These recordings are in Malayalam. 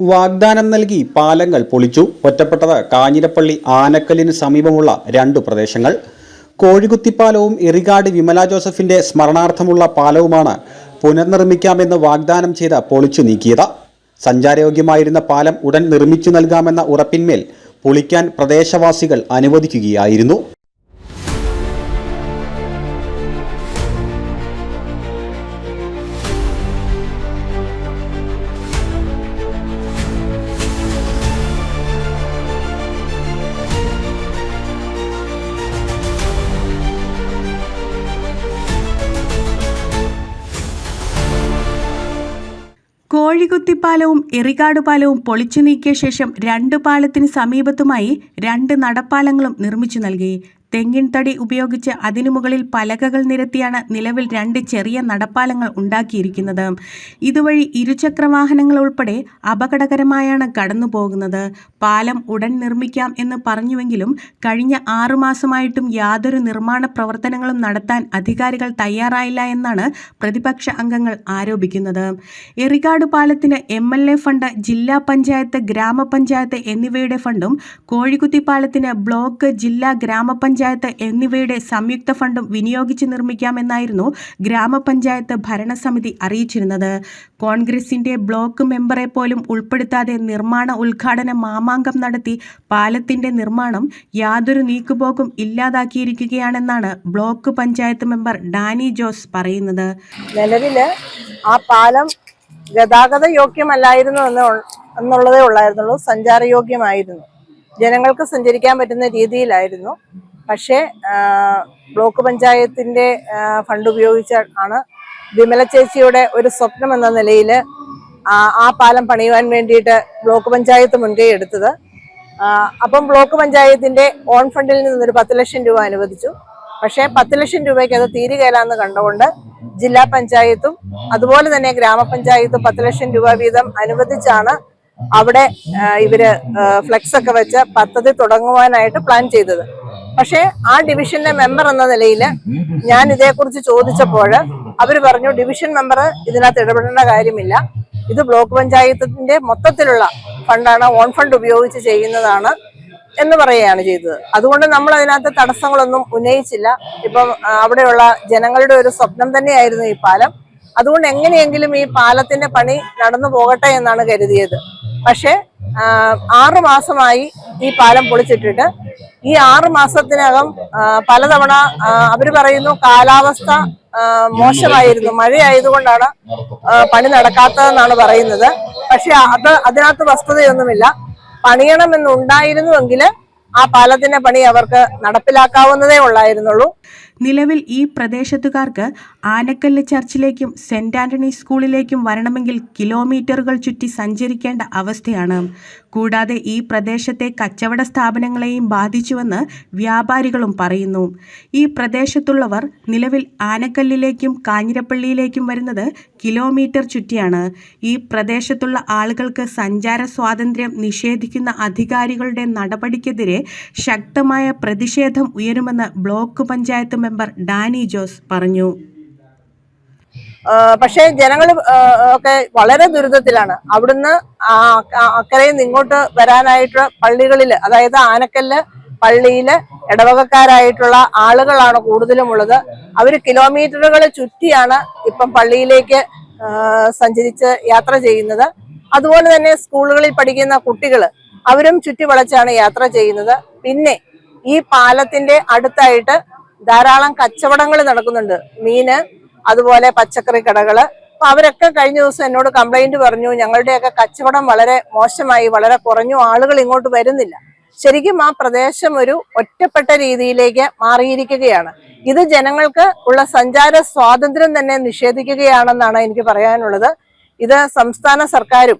വാഗ്ദാനം നൽകി പാലങ്ങൾ പൊളിച്ചു. ഒറ്റപ്പെട്ടത് കാഞ്ഞിരപ്പള്ളി ആനക്കലിന് സമീപമുള്ള രണ്ടു പ്രദേശങ്ങൾ. കോഴികുത്തിപ്പാലവും എറികാട് വിമല ജോസഫിന്റെ സ്മരണാർത്ഥമുള്ള പാലവുമാണ് പുനർനിർമ്മിക്കാമെന്ന് വാഗ്ദാനം ചെയ്ത് പൊളിച്ചു നീക്കിയത്. സഞ്ചാരയോഗ്യമായിരുന്ന പാലം ഉടൻ നിർമ്മിച്ചു നൽകാമെന്ന ഉറപ്പിന്മേൽ പൊളിക്കാൻ പ്രദേശവാസികൾ അനുവദിക്കുകയായിരുന്നു. കോഴികുത്തിപ്പാലവും എറികാട് പാലവും പൊളിച്ചു നീക്കിയ ശേഷം രണ്ട് പാലത്തിന് സമീപത്തുമായി രണ്ട് നടപ്പാലങ്ങളും നിർമ്മിച്ചു നൽകി. തെങ്ങിൻ തടി ഉപയോഗിച്ച് അതിനു മുകളിൽ പലകകൾ നിരത്തിയാണ് നിലവിൽ രണ്ട് ചെറിയ നടപ്പാലങ്ങൾ ഉണ്ടാക്കിയിരിക്കുന്നത്. ഇതുവഴി ഇരുചക്ര വാഹനങ്ങൾ ഉൾപ്പെടെ അപകടകരമായാണ് കടന്നു പോകുന്നത് പാലം ഉടൻ നിർമ്മിക്കാം എന്ന് പറഞ്ഞുവെങ്കിലും കഴിഞ്ഞ ആറുമാസമായിട്ടും യാതൊരു നിർമ്മാണ പ്രവർത്തനങ്ങളും നടത്താൻ അധികാരികൾ തയ്യാറായില്ല എന്നാണ് പ്രതിപക്ഷ അംഗങ്ങൾ ആരോപിക്കുന്നത്. എറികാട് പാലത്തിന് എം എൽ എ ഫണ്ട് ജില്ലാ പഞ്ചായത്ത് ഗ്രാമപഞ്ചായത്ത് എന്നിവയുടെ ഫണ്ടും കോഴിക്കുത്തി പാലത്തിന് ബ്ലോക്ക് ജില്ലാ ഗ്രാമപഞ്ചായത്ത് എന്നിവയുടെ സംയുക്ത ഫണ്ടും വിനിയോഗിച്ച് നിർമ്മിക്കാമെന്നായിരുന്നു ഗ്രാമപഞ്ചായത്ത് ഭരണസമിതി അറിയിച്ചിരുന്നത്. കോൺഗ്രസിന്റെ ബ്ലോക്ക് മെമ്പറെ പോലും ഉൾപ്പെടുത്താതെ നിർമ്മാണ ഉദ്ഘാടന മാമാങ്കം നടത്തി പാലത്തിന്റെ നിർമ്മാണം യാതൊരു നീക്കുപോക്കും ഇല്ലാതാക്കിയിരിക്കുകയാണെന്നാണ് ബ്ലോക്ക് പഞ്ചായത്ത് മെമ്പർ ഡാനി ജോസ് പറയുന്നത്. നിലവിൽ ആ പാലം ഗതാഗത യോഗ്യമല്ലായിരുന്നു എന്ന് എന്നുള്ളതേ ഉള്ളായിരുന്നുള്ളൂ. സഞ്ചാരയോഗ്യമായിരുന്നു. ജനങ്ങൾക്ക് സഞ്ചരിക്കാൻ പറ്റുന്ന രീതിയിലായിരുന്നു. പക്ഷേ ബ്ലോക്ക് പഞ്ചായത്തിന്റെ ഫണ്ട് ഉപയോഗിച്ച് ആണ് വിമല ചേച്ചിയുടെ ഒരു സ്വപ്നം എന്ന നിലയിൽ ആ പാലം പണിയുവാൻ വേണ്ടിയിട്ട് ബ്ലോക്ക് പഞ്ചായത്ത് മുൻകൈ എടുത്തത്. അപ്പം ബ്ലോക്ക് പഞ്ചായത്തിന്റെ ഓൺ ഫണ്ടിൽ നിന്നൊരു പത്ത് ലക്ഷം രൂപ അനുവദിച്ചു. പക്ഷേ പത്ത് ലക്ഷം രൂപയ്ക്ക് അത് തീരുകയില്ലെന്ന് കണ്ടുകൊണ്ട് ജില്ലാ പഞ്ചായത്തും അതുപോലെ തന്നെ ഗ്രാമപഞ്ചായത്തും പത്ത് ലക്ഷം രൂപ വീതം അനുവദിച്ചാണ് അവിടെ ഇവർ ഫ്ലെക്സ് ഒക്കെ വെച്ച് പദ്ധതി തുടങ്ങുവാനായിട്ട് പ്ലാൻ ചെയ്തത്. പക്ഷേ ആ ഡിവിഷനിലെ മെമ്പർ എന്ന നിലയിൽ ഞാൻ ഇതേക്കുറിച്ച് ചോദിച്ചപ്പോൾ അവർ പറഞ്ഞു ഡിവിഷൻ മെമ്പർ ഇതിനകത്ത് ഇടപെടേണ്ട കാര്യമില്ല. ഇത് ബ്ലോക്ക് പഞ്ചായത്തിന്റെ മൊത്തത്തിലുള്ള ഫണ്ടാണ് ഓൺ ഫണ്ട് ഉപയോഗിച്ച് ചെയ്യുന്നതാണ് എന്ന് പറയുകയാണ് ചെയ്തത്. അതുകൊണ്ട് നമ്മൾ അതിനകത്ത് തടസ്സങ്ങളൊന്നും ഉന്നയിച്ചില്ല. ഇപ്പം അവിടെയുള്ള ജനങ്ങളുടെ ഒരു സ്വപ്നം തന്നെയായിരുന്നു ഈ പാലം. അതുകൊണ്ട് എങ്ങനെയെങ്കിലും ഈ പാലത്തിന്റെ പണി നടന്നു പോകട്ടെ എന്നാണ് കരുതിയത്. പക്ഷേ ആറ് മാസമായി ഈ പാലം പൊളിച്ചിട്ടിട്ട്. ഈ ആറ് മാസത്തിനകം പലതവണ അവർ പറയുന്നു കാലാവസ്ഥ മോശമായിരുന്നു മഴയായതുകൊണ്ടാണ് പണി നടക്കാത്തതെന്നാണ് പറയുന്നത്. പക്ഷെ അത് അതിനകത്ത് വസ്തുതയൊന്നുമില്ല. പണിയണമെന്നുണ്ടായിരുന്നുവെങ്കിൽ ആ പാലത്തിന്റെ പണി അവർക്ക് നടപ്പിലാക്കാവുന്നതേ ഉള്ളായിരുന്നുള്ളൂ. നിലവിൽ ഈ പ്രദേശത്തുകാർക്ക് ആനക്കല്ല് ചർച്ചിലേക്കും സെന്റ് ആന്റണി സ്കൂളിലേക്കും വരണമെങ്കിൽ കിലോമീറ്ററുകൾ ചുറ്റി സഞ്ചരിക്കേണ്ട അവസ്ഥയാണ്. കൂടാതെ ഈ പ്രദേശത്തെ കച്ചവട സ്ഥാപനങ്ങളെയും ബാധിച്ചുവെന്ന് വ്യാപാരികളും പറയുന്നു. ഈ പ്രദേശത്തുള്ളവർ നിലവിൽ ആനക്കല്ലിലേക്കും കാഞ്ഞിരപ്പള്ളിയിലേക്കും വരുന്നത് കിലോമീറ്റർ ചുറ്റിയാണ്. ഈ പ്രദേശത്തുള്ള ആളുകൾക്ക് സഞ്ചാര സ്വാതന്ത്ര്യം നിഷേധിക്കുന്ന അധികാരികളുടെ നടപടിക്കെതിരെ ശക്തമായ പ്രതിഷേധം ഉയരുമെന്ന് ബ്ലോക്ക് പഞ്ചായത്ത് മെമ്പർ ഡാനി ജോസ് പറഞ്ഞു. പക്ഷേ ജനങ്ങൾ ഒക്കെ വളരെ ദുരിതത്തിലാണ്. അവിടുന്ന് അക്കരയിൽ ഇങ്ങോട്ട് വരാനായിട്ട് പള്ളികളിൽ അതായത് ആനക്കല്ല് പള്ളിയിൽ ഇടവകക്കാരായിട്ടുള്ള ആളുകളാണ് കൂടുതലും ഉള്ളത് അവർ കിലോമീറ്ററുകൾ ചുറ്റിയാണ് ഇപ്പം പള്ളിയിലേക്ക് സഞ്ചരിച്ച് യാത്ര ചെയ്യുന്നത്. അതുപോലെ തന്നെ സ്കൂളുകളിൽ പഠിക്കുന്ന കുട്ടികൾ അവരും ചുറ്റി വളച്ചാണ് യാത്ര ചെയ്യുന്നത്. പിന്നെ ഈ പാലത്തിന്റെ അടുത്തായിട്ട് ധാരാളം കച്ചവടങ്ങൾ നടക്കുന്നുണ്ട്. മീന് അതുപോലെ പച്ചക്കറി കടകൾ. അപ്പൊ അവരൊക്കെ കഴിഞ്ഞ ദിവസം എന്നോട് കംപ്ലൈന്റ് പറഞ്ഞു ഞങ്ങളുടെയൊക്കെ കച്ചവടം വളരെ മോശമായി വളരെ കുറഞ്ഞു ആളുകൾ ഇങ്ങോട്ട് വരുന്നില്ല. ശരിക്കും ആ പ്രദേശം ഒരു ഒറ്റപ്പെട്ട രീതിയിലേക്ക് മാറിയിരിക്കുകയാണ്. ഇത് ജനങ്ങൾക്ക് ഉള്ള സഞ്ചാര സ്വാതന്ത്ര്യം തന്നെ നിഷേധിക്കുകയാണെന്നാണ് എനിക്ക് പറയാനുള്ളത്. ഇത് സംസ്ഥാന സർക്കാരും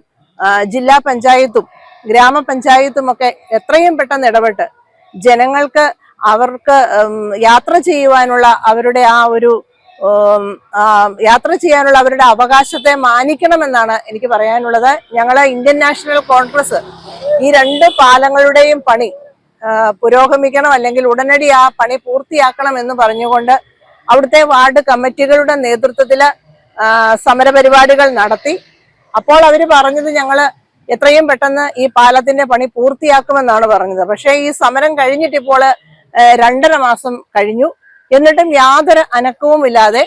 ജില്ലാ പഞ്ചായത്തും ഗ്രാമപഞ്ചായത്തും ഒക്കെ എത്രയും പെട്ടെന്ന് ഇടപെട്ട് ജനങ്ങൾക്ക് അവർക്ക് യാത്ര ചെയ്യുവാനുള്ള അവരുടെ ആ ഒരു യാത്ര ചെയ്യാനുള്ള അവരുടെ അവകാശത്തെ മാനിക്കണമെന്നാണ് എനിക്ക് പറയാനുള്ളത്. ഞങ്ങളെ ഇന്ത്യൻ നാഷണൽ കോൺഗ്രസ് ഈ രണ്ട് പാലങ്ങളുടെയും പണി പുരോഗമിക്കണം അല്ലെങ്കിൽ ഉടനടി ആ പണി പൂർത്തിയാക്കണം എന്ന് പറഞ്ഞുകൊണ്ട് അവിടുത്തെ വാർഡ് കമ്മിറ്റികളുടെ നേതൃത്വത്തിൽ സമരപരിപാടികൾ നടത്തി. അപ്പോൾ അവർ പറഞ്ഞത് ഞങ്ങൾ എത്രയും പെട്ടെന്ന് ഈ പാലത്തിന്റെ പണി പൂർത്തിയാക്കുമെന്നാണ് പറഞ്ഞത്. പക്ഷേ ഈ സമരം കഴിഞ്ഞിട്ട് ഇപ്പോൾ ഏഹ്, രണ്ടര മാസം കഴിഞ്ഞു. എന്നിട്ടും യാതൊരു അനക്കവുമില്ലാതെ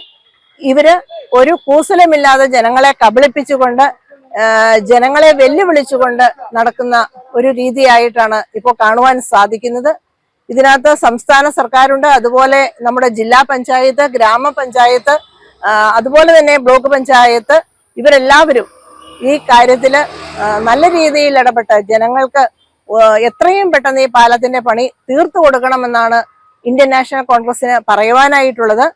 ഇവർ ഒരു കൂസലമില്ലാതെ ജനങ്ങളെ കബളിപ്പിച്ചുകൊണ്ട് ജനങ്ങളെ വെല്ലുവിളിച്ചുകൊണ്ട് നടക്കുന്ന ഒരു രീതിയായിട്ടാണ് ഇപ്പോൾ കാണുവാൻ സാധിക്കുന്നത്. ഇതിനകത്ത് സംസ്ഥാന സർക്കാരുണ്ട് അതുപോലെ നമ്മുടെ ജില്ലാ പഞ്ചായത്ത് ഗ്രാമപഞ്ചായത്ത് അതുപോലെ തന്നെ ബ്ലോക്ക് പഞ്ചായത്ത്. ഇവരെല്ലാവരും ഈ കാര്യത്തിൽ നല്ല രീതിയിൽ ഇടപെട്ട് ജനങ്ങൾക്ക് എത്രയും പെട്ടെന്ന് ഈ പാലത്തിന്റെ പണി തീർത്തു കൊടുക്കണമെന്നാണ് ഇന്ത്യൻ നാഷണൽ കോൺഗ്രസിന് പറയുവാനായിട്ടുള്ളത്.